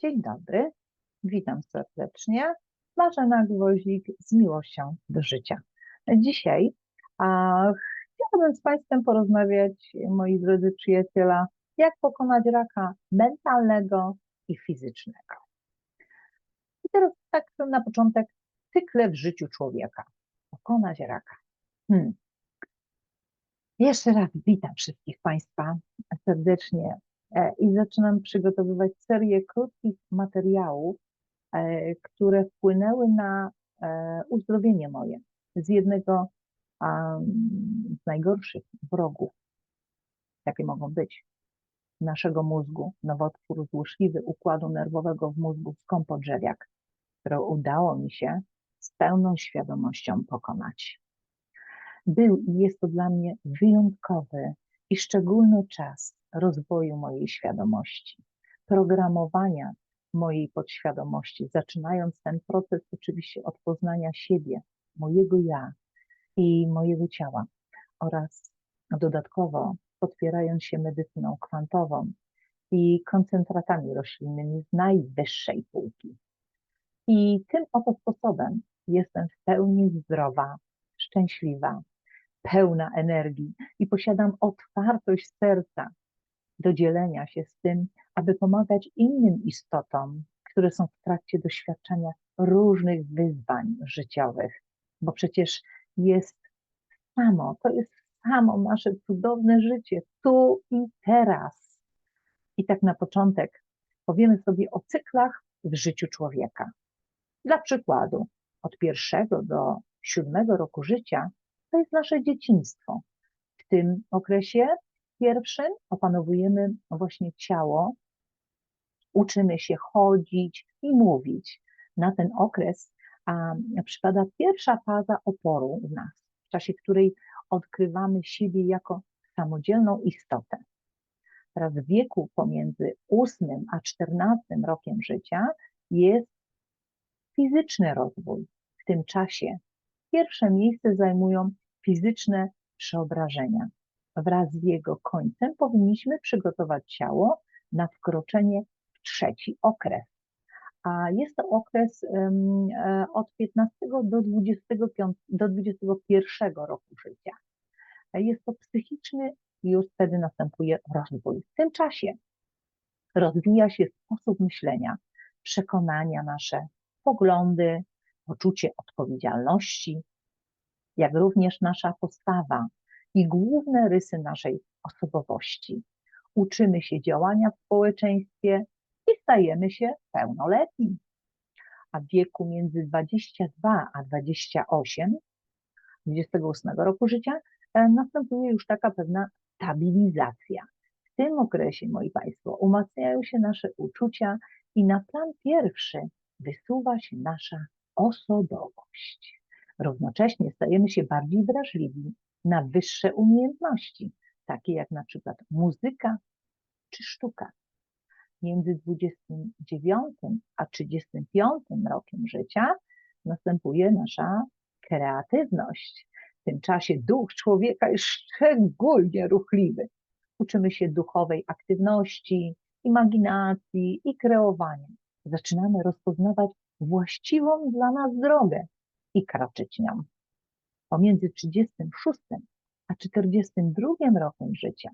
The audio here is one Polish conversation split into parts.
Dzień dobry, witam serdecznie. Marzena Gwoździk z miłością do życia. Dzisiaj a, chciałabym z Państwem porozmawiać, moi drodzy przyjaciele, jak pokonać raka mentalnego i fizycznego. I teraz tak na początek cykle w życiu człowieka. Pokonać raka. Hmm. Jeszcze raz witam wszystkich Państwa serdecznie i zaczynam przygotowywać serię krótkich materiałów, e, które wpłynęły na e, uzdrowienie moje z jednego z najgorszych wrogów, jakie mogą być naszego mózgu, nowotwór złośliwy układu nerwowego w mózgu skąpodrzewiak, które udało mi się z pełną świadomością pokonać. Był i jest to dla mnie wyjątkowy i szczególny czas rozwoju mojej świadomości, programowania mojej podświadomości, zaczynając ten proces oczywiście od poznania siebie, mojego ja i mojego ciała oraz dodatkowo otwierając się medycyną kwantową i koncentratami roślinnymi z najwyższej półki. I tym oto sposobem jestem w pełni zdrowa, szczęśliwa, pełna energii i posiadam otwartość serca do dzielenia się z tym, aby pomagać innym istotom, które są w trakcie doświadczenia różnych wyzwań życiowych, bo przecież jest samo, to jest samo nasze cudowne życie, tu i teraz. I tak na początek powiemy sobie o cyklach w życiu człowieka. Dla przykładu, od pierwszego do siódmego roku życia to jest nasze dzieciństwo. W tym okresie pierwszym opanowujemy właśnie ciało, uczymy się chodzić i mówić. Na ten okres a, przypada pierwsza faza oporu w nas, w czasie której odkrywamy siebie jako samodzielną istotę. Teraz w wieku pomiędzy 8 a 14 rokiem życia jest fizyczny rozwój. W tym czasie pierwsze miejsce zajmują fizyczne przeobrażenia. Wraz z jego końcem powinniśmy przygotować ciało na wkroczenie w trzeci okres. A jest to okres um, od 15 do, 25, do 21 roku życia. Jest to psychiczny i już wtedy następuje rozwój. W tym czasie rozwija się sposób myślenia, przekonania nasze, poglądy, poczucie odpowiedzialności, jak również nasza postawa i główne rysy naszej osobowości. Uczymy się działania w społeczeństwie i stajemy się pełnoletni. A w wieku między 22 a 28, 28 roku życia, e, następuje już taka pewna stabilizacja. W tym okresie, moi Państwo, umacniają się nasze uczucia i na plan pierwszy wysuwa się nasza osobowość. Równocześnie stajemy się bardziej wrażliwi na wyższe umiejętności, takie jak na przykład muzyka czy sztuka. Między 29 a 35 rokiem życia następuje nasza kreatywność. W tym czasie duch człowieka jest szczególnie ruchliwy. Uczymy się duchowej aktywności, imaginacji i kreowania. Zaczynamy rozpoznawać właściwą dla nas drogę i kroczyć nią. Pomiędzy 36 a 42 rokiem życia,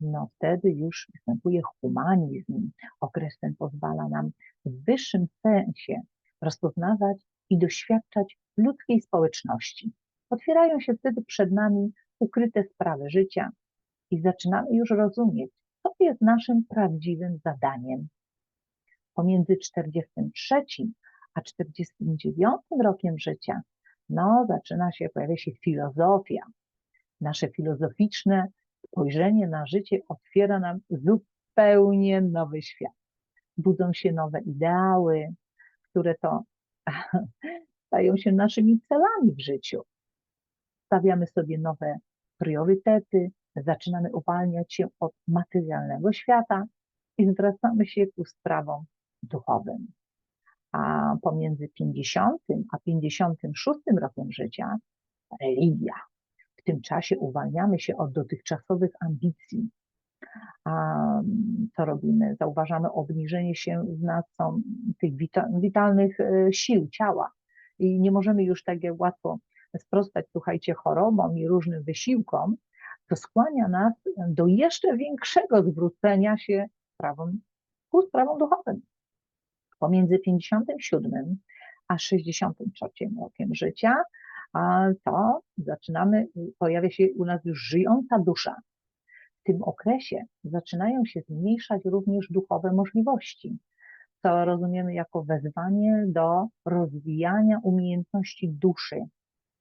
no wtedy już występuje humanizm. Okres ten pozwala nam w wyższym sensie rozpoznawać i doświadczać ludzkiej społeczności. Otwierają się wtedy przed nami ukryte sprawy życia i zaczynamy już rozumieć, co jest naszym prawdziwym zadaniem. Pomiędzy 43 a 49 rokiem życia, no, zaczyna się, pojawia się filozofia. Nasze filozoficzne spojrzenie na życie otwiera nam zupełnie nowy świat. Budzą się nowe ideały, które to stają się naszymi celami w życiu. Stawiamy sobie nowe priorytety, zaczynamy uwalniać się od materialnego świata i zwracamy się ku sprawom duchowym a pomiędzy 50 a 56 rokiem życia religia. W tym czasie uwalniamy się od dotychczasowych ambicji, A co robimy? Zauważamy obniżenie się w nas tych witalnych e, sił ciała i nie możemy już tak łatwo sprostać, słuchajcie, chorobom i różnym wysiłkom, to skłania nas do jeszcze większego zwrócenia się sprawom, ku sprawom duchowym. Pomiędzy 57 a 63 rokiem życia, to zaczynamy, pojawia się u nas już żyjąca dusza. W tym okresie zaczynają się zmniejszać również duchowe możliwości, co rozumiemy jako wezwanie do rozwijania umiejętności duszy.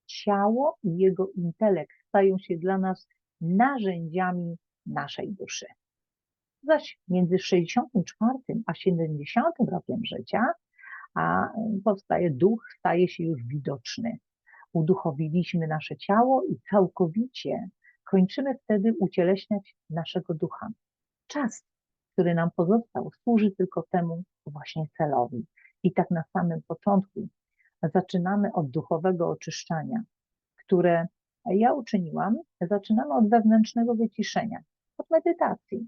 Ciało i jego intelekt stają się dla nas narzędziami naszej duszy. Zaś między 64 a 70 rokiem życia a powstaje duch, staje się już widoczny. Uduchowiliśmy nasze ciało i całkowicie kończymy wtedy ucieleśniać naszego ducha. Czas, który nam pozostał, służy tylko temu właśnie celowi. I tak na samym początku zaczynamy od duchowego oczyszczania, które ja uczyniłam. Zaczynamy od wewnętrznego wyciszenia, od medytacji,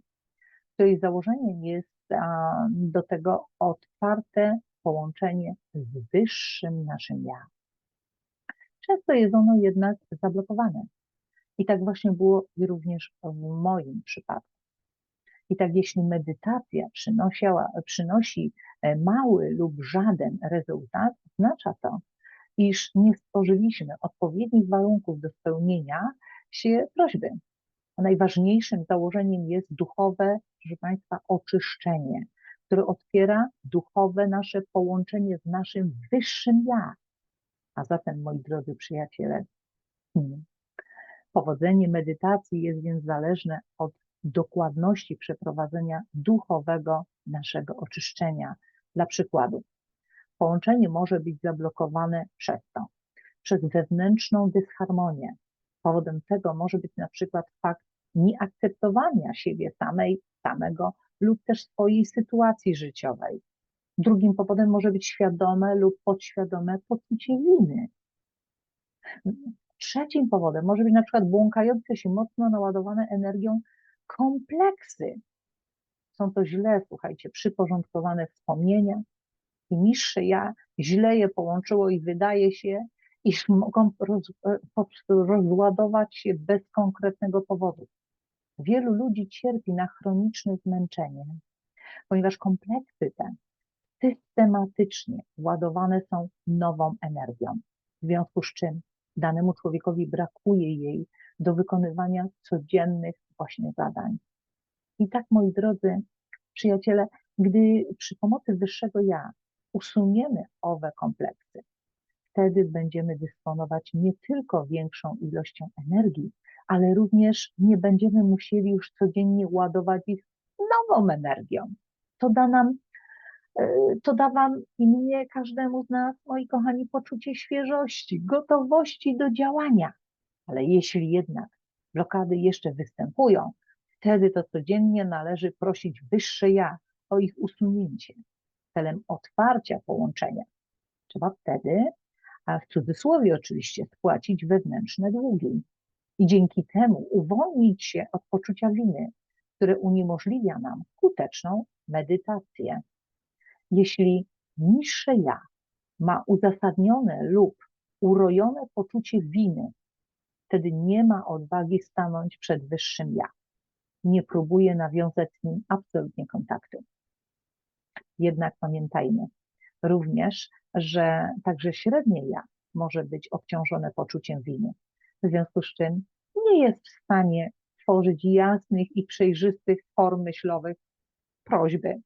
której założeniem jest do tego otwarte połączenie z wyższym naszym ja. Często jest ono jednak zablokowane. I tak właśnie było również w moim przypadku. I tak jeśli medytacja przynosi e, mały lub żaden rezultat, oznacza to, iż nie stworzyliśmy odpowiednich warunków do spełnienia się prośby. A najważniejszym założeniem jest duchowe, proszę Państwa, oczyszczenie, które otwiera duchowe nasze połączenie z naszym wyższym ja. A zatem, moi drodzy przyjaciele, hmm, powodzenie medytacji jest więc zależne od dokładności przeprowadzenia duchowego naszego oczyszczenia. Dla przykładu, połączenie może być zablokowane przez to, przez wewnętrzną dysharmonię. Powodem tego może być na przykład fakt nieakceptowania siebie samej, samego lub też swojej sytuacji życiowej. Drugim powodem może być świadome lub podświadome poczucie winy. Trzecim powodem może być na przykład błąkające się mocno naładowane energią kompleksy. Są to źle, słuchajcie, przyporządkowane wspomnienia i niższe ja źle je połączyło i wydaje się, iż mogą roz, e, rozładować się bez konkretnego powodu. Wielu ludzi cierpi na chroniczne zmęczenie, ponieważ kompleksy te systematycznie ładowane są nową energią, w związku z czym danemu człowiekowi brakuje jej do wykonywania codziennych właśnie zadań. I tak, moi drodzy przyjaciele, gdy przy pomocy wyższego ja usuniemy owe kompleksy, wtedy będziemy dysponować nie tylko większą ilością energii, ale również nie będziemy musieli już codziennie ładować ich nową energią. To da nam, e, to da Wam i mnie, każdemu z nas, moi kochani, poczucie świeżości, gotowości do działania. Ale jeśli jednak blokady jeszcze występują, wtedy to codziennie należy prosić wyższe ja o ich usunięcie celem otwarcia połączenia. Trzeba wtedy, a w cudzysłowie oczywiście, spłacić wewnętrzne długi i dzięki temu uwolnić się od poczucia winy, które uniemożliwia nam skuteczną medytację. Jeśli niższe ja ma uzasadnione lub urojone poczucie winy, wtedy nie ma odwagi stanąć przed wyższym ja. Nie próbuje nawiązać z nim absolutnie kontaktu. Jednak pamiętajmy również, że także średnie ja może być obciążone poczuciem winy w związku z czym nie jest w stanie tworzyć jasnych i przejrzystych form myślowych prośby.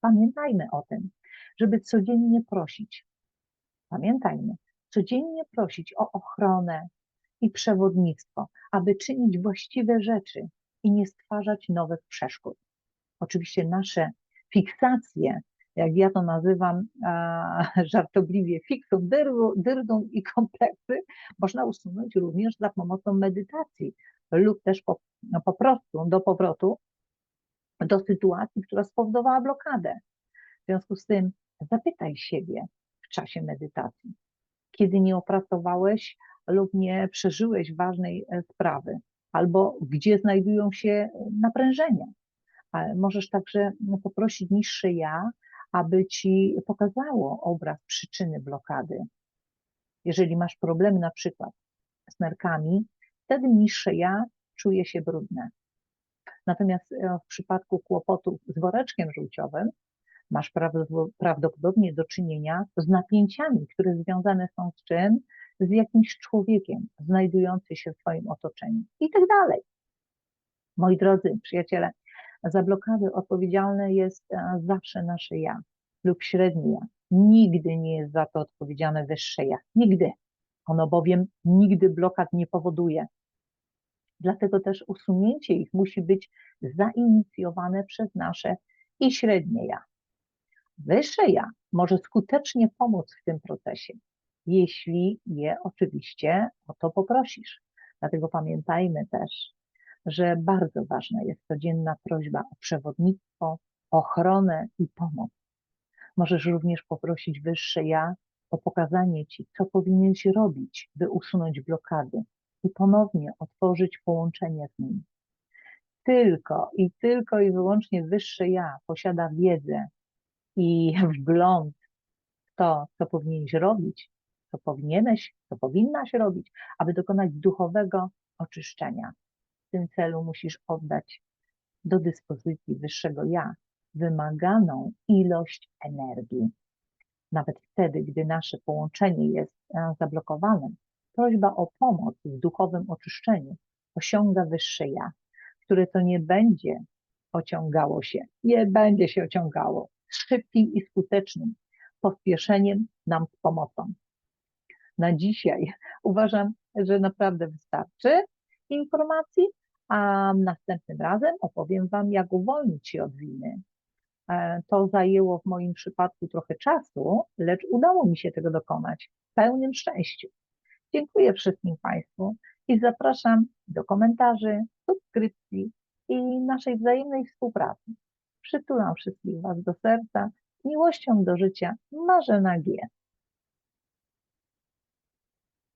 Pamiętajmy o tym, żeby codziennie prosić. Pamiętajmy, codziennie prosić o ochronę i przewodnictwo, aby czynić właściwe rzeczy i nie stwarzać nowych przeszkód. Oczywiście nasze fiksacje jak ja to nazywam żartobliwie, fiksum, dyrdą i kompleksy, można usunąć również za pomocą medytacji lub też po, no po prostu do powrotu do sytuacji, która spowodowała blokadę. W związku z tym zapytaj siebie w czasie medytacji, kiedy nie opracowałeś lub nie przeżyłeś ważnej e, sprawy, albo gdzie znajdują się naprężenia. Ale możesz także poprosić niższe ja, aby ci pokazało obraz przyczyny blokady. Jeżeli masz problemy na przykład z nerkami, wtedy niższe ja czuje się brudne. Natomiast e, w przypadku kłopotów z woreczkiem żółciowym masz prawdopodobnie do czynienia z napięciami, które związane są z czym? Z jakimś człowiekiem znajdującym się w Twoim otoczeniu i tak dalej. Moi drodzy przyjaciele, za blokady odpowiedzialne jest e, zawsze nasze ja lub średnie ja. Nigdy nie jest za to odpowiedzialne wyższe ja. Nigdy. Ono bowiem nigdy blokad nie powoduje. Dlatego też usunięcie ich musi być zainicjowane przez nasze i średnie ja. Wyższe ja może skutecznie pomóc w tym procesie, jeśli je oczywiście o to poprosisz. Dlatego pamiętajmy też, że bardzo ważna jest codzienna prośba o przewodnictwo, ochronę i pomoc. Możesz również poprosić wyższe ja o pokazanie ci, co powinieneś robić, by usunąć blokady i ponownie otworzyć połączenie z nim. Tylko i tylko i wyłącznie wyższe ja posiada wiedzę i wgląd w to, co powinieneś robić, co powinieneś, co powinnaś robić, aby dokonać duchowego oczyszczenia. Tym celu musisz oddać do dyspozycji wyższego ja wymaganą ilość energii. Nawet wtedy, gdy nasze połączenie jest e, zablokowane, prośba o pomoc w duchowym oczyszczeniu osiąga wyższe ja, które to nie będzie ociągało się, nie będzie się ociągało szybkim i skutecznym pospieszeniem nam z pomocą. Na dzisiaj uważam, że naprawdę wystarczy informacji, a następnym razem opowiem Wam, jak uwolnić się od winy. E, to zajęło w moim przypadku trochę czasu, lecz udało mi się tego dokonać w pełnym szczęściu. Dziękuję wszystkim Państwu i zapraszam do komentarzy, subskrypcji i naszej wzajemnej współpracy. Przytulam wszystkich Was do serca. Miłością do życia Marzena G.